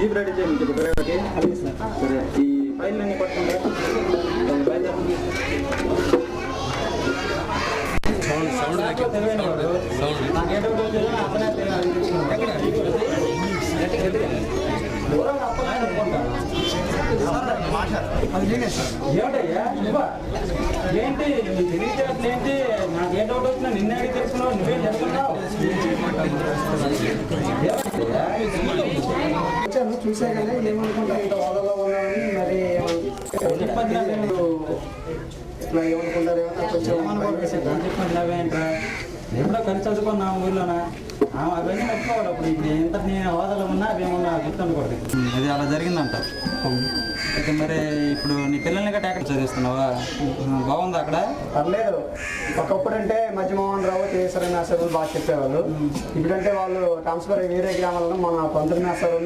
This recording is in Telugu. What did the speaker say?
జీప్ రెడీ చేయండి చెప్పు డ్రైవర్కి సార్ ఈ ఫైల్ అన్ని పట్టుకుంటా? ఏంటి? నీ తెలివితేటలు ఏంటి? నాకు ఏ డౌట్ వచ్చినా నిన్నే అడిగి తెలుసుకున్నావు నువ్వేం చెప్తున్నావు చూసా ఏమనుకుంటా ఇంత ఉన్నామని మరి. ఇట్లా ఏమనుకుంటారు? ఏమన్నా ఎప్పుడో కలిసి చదువుకున్నాం ఊర్లోన. ఆ, అవన్నీ మర్చిపోవాలి అప్పుడు. ఇప్పుడు ఎంత నేను హోదాలో ఉన్నా అవేమన్నా గుర్తుండకూడదు. అది అలా జరిగిందంట. అయితే మరి ఇప్పుడు నీ పిల్లల్ని గట్రా ఎక్కడ చదివిస్తున్నావా? బాగుందా అక్కడ? పర్లేదు. ఒకప్పుడు అంటే మధ్యమోహన్ రావు కేసరి మేసరు బాగా చెప్పేవాళ్ళు. ఇప్పుడంటే వాళ్ళు ట్రాన్స్ఫర్ అయ్యి వేరే గ్రామాలను మన పంతులు మేసరు